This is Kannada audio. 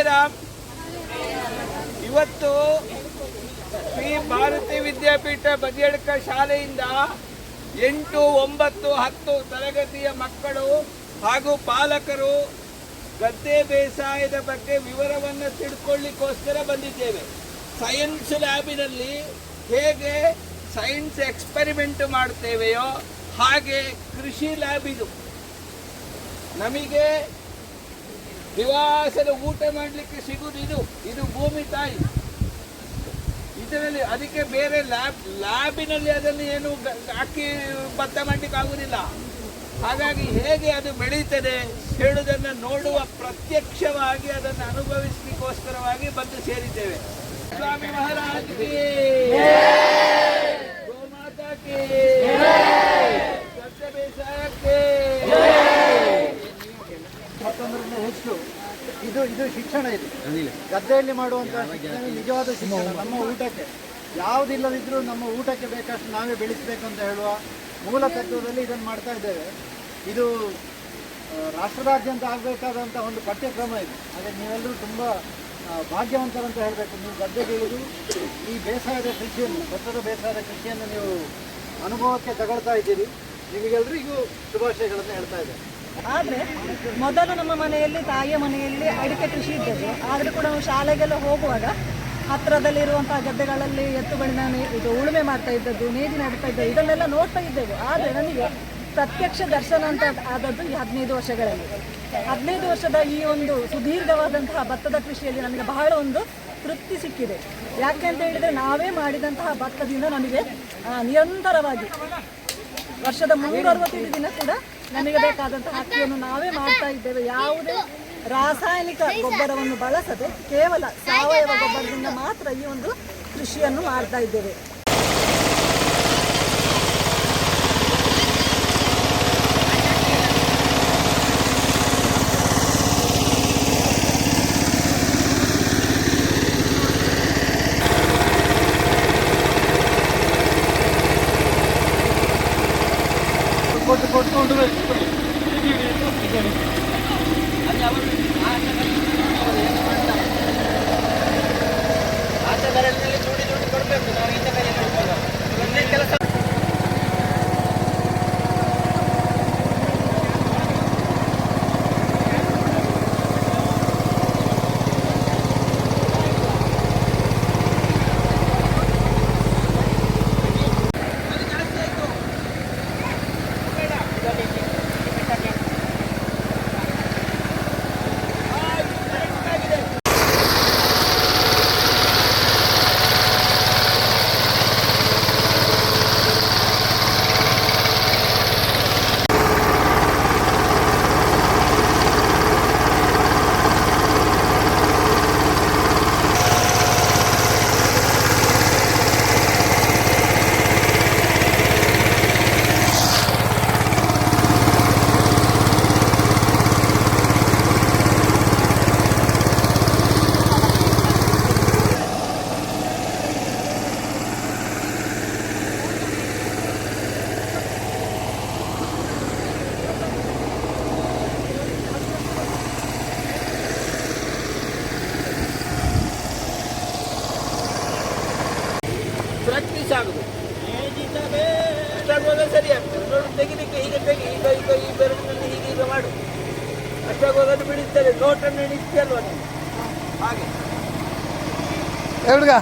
ಹರೇ ರಾಮ್ ಇವತ್ತು ಶ್ರೀ ಭಾರತಿ ವಿದ್ಯಾಪೀಠ ಬದಿಯಡ್ಕ ಶಾಲೆಯಿಂದ ಎಂಟು, ಒಂಬತ್ತು, ಹತ್ತು ತರಗತಿಯ ಮಕ್ಕಳು ಹಾಗೂ ಪಾಲಕರು ಗದ್ದೆ ಬೇಸಾಯದ ಬಗ್ಗೆ ವಿವರವನ್ನು ತಿಳ್ಕೊಳ್ಳಿಕ್ಕೋಸ್ಕರ ಬಂದಿದ್ದೇವೆ. ಸೈನ್ಸ್ ಲ್ಯಾಬಿನಲ್ಲಿ ಹೇಗೆ ಸೈನ್ಸ್ ಎಕ್ಸ್ಪೆರಿಮೆಂಟ್ ಮಾಡ್ತೇವೆಯೋ ಹಾಗೆ ಕೃಷಿ ಲ್ಯಾಬ್ ಇದು ನಮಗೆ ದಿವಾಸದ ಊಟ ಮಾಡಲಿಕ್ಕೆ ಸಿಗುವುದು ಇದು. ಇದು ಭೂಮಿ ತಾಯಿ. ಇದರಲ್ಲಿ ಅದಕ್ಕೆ ಬೇರೆ ಲ್ಯಾಬ್, ಲ್ಯಾಬಿನಲ್ಲಿ ಅದನ್ನು ಏನು ಹಾಕಿ ಭತ್ತ ಮಾಡಲಿಕ್ಕೆ ಆಗುವುದಿಲ್ಲ. ಹಾಗಾಗಿ ಹೇಗೆ ಅದು ಬೆಳೀತದೆ ಹೇಳುವುದನ್ನು ನೋಡುವ ಪ್ರತ್ಯಕ್ಷವಾಗಿ ಅದನ್ನು ಅನುಭವಿಸಲಿಕ್ಕೋಸ್ಕರವಾಗಿ ಬಂದು ಸೇರಿದ್ದೇವೆ. ಸ್ವಾಮಿ ಮಹಾರಾಜ್ ಹೆಚ್ಚು ಇದು ಇದು ಶಿಕ್ಷಣ ಇದು. ಗದ್ದೆಯಲ್ಲಿ ಮಾಡುವಂತಹ ಶಿಕ್ಷಣ ನಿಜವಾದ ಶಿಕ್ಷಣ ನಮ್ಮ ಊಟಕ್ಕೆ. ಯಾವುದಿಲ್ಲದಿದ್ರೂ ನಮ್ಮ ಊಟಕ್ಕೆ ಬೇಕಷ್ಟು ನಾವೇ ಬೆಳೆಸಬೇಕು ಅಂತ ಹೇಳುವ ಮೂಲ ತತ್ವದಲ್ಲಿ ಇದನ್ನು ಮಾಡ್ತಾ ಇದ್ದೇವೆ. ಇದು ರಾಷ್ಟ್ರದಾದ್ಯಂತ ಆಗಬೇಕಾದಂಥ ಒಂದು ಪಠ್ಯಕ್ರಮ ಇದು. ಹಾಗೆ ನೀವೆಲ್ಲರೂ ತುಂಬ ಭಾಗ್ಯವಂತರಂತ ಹೇಳಬೇಕು. ನೀವು ಗದ್ದೆಗೆ ಇಳಿದು ಈ ಬೇಸಾಯದ ಕೃಷಿಯನ್ನು ಭತ್ತದ ಬೇಸಾಯದ ಕೃಷಿಯನ್ನು ನೀವು ಅನುಭವಕ್ಕೆ ತಗೊಳ್ತಾ ಇದ್ದೀರಿ. ನಿಮಗೆಲ್ಲರಿಗೂ ಶುಭಾಶಯಗಳನ್ನು ಹೇಳ್ತಾ ಇದ್ದೇನೆ. ಆದರೆ ಮೊದಲು ನಮ್ಮ ಮನೆಯಲ್ಲಿ, ತಾಯಿಯ ಮನೆಯಲ್ಲಿ ಅಡಿಕೆ ಕೃಷಿ ಇದ್ದದ್ದು. ಆದರೂ ಕೂಡ ನಾವು ಶಾಲೆಗೆಲ್ಲ ಹೋಗುವಾಗ ಹತ್ತಿರದಲ್ಲಿರುವಂತಹ ಗದ್ದೆಗಳಲ್ಲಿ ಎತ್ತುಗಳನ್ನ ಇದು ಉಳುಮೆ ಮಾಡ್ತಾ ಇದ್ದದ್ದು ನೇಜಿ ನಡ್ತಾ ಇದ್ದದ್ದು, ಇದನ್ನೆಲ್ಲ ನೋಡ್ತಾ ಇದ್ದೆವು. ಆದರೆ ನನಗೆ ಪ್ರತ್ಯಕ್ಷ ದರ್ಶನ ಅಂತ ಆದದ್ದು ಈ ಹದಿನೈದು ವರ್ಷಗಳಲ್ಲಿ. ಹದಿನೈದು ವರ್ಷದ ಈ ಒಂದು ಸುದೀರ್ಘವಾದಂತಹ ಭತ್ತದ ಕೃಷಿಯಲ್ಲಿ ನನಗೆ ಬಹಳ ಒಂದು ತೃಪ್ತಿ ಸಿಕ್ಕಿದೆ. ಯಾಕೆ ಅಂತ ಹೇಳಿದರೆ ನಾವೇ ಮಾಡಿದಂತಹ ಭತ್ತದಿಂದ ನಮಗೆ ನಿರಂತರವಾಗಿ ವರ್ಷದ ಮುನ್ನೂರ ಅರವತ್ತೈದು ದಿನ ಕೂಡ ನಮಗೆ ಬೇಕಾದಂತಹ ಹಕ್ಕಿಯನ್ನು ನಾವೇ ಮಾಡ್ತಾ ಇದ್ದೇವೆ. ಯಾವುದೇ ರಾಸಾಯನಿಕ ಗೊಬ್ಬರವನ್ನು ಬಳಸದೆ ಕೇವಲ ಸಾವಯವ ಗೊಬ್ಬರದಿಂದ ಮಾತ್ರ ಈ ಒಂದು ಕೃಷಿಯನ್ನು ಮಾಡ್ತಾ ಇದ್ದೇವೆ. కొట్టు కొట్టుకుంటూ వెళ్ళిపోయి ಪ್ರಾಕ್ಟೀಸ್ ಆಗುದು. ಅಷ್ಟಾಗುವಾಗ ಸರಿ ಆಗ್ತದೆ. ನೋಡು ತೆಗಿಲಿಕ್ಕೆ ಹೀಗೆ ತೆಗಿ ಈಗ ಈಗ ಈ ಬೆರಳಿನಲ್ಲಿ ಹೀಗೆ ಈಗ ಮಾಡು. ಅಷ್ಟಾಗುವಾಗ ಅದು ಬಿಡಿಸ್ತದೆ ನೋಟನ್ನು ಎಣಿಸ್ತಲ್ವ ಹಾಗೆ. ಹಾಗೆ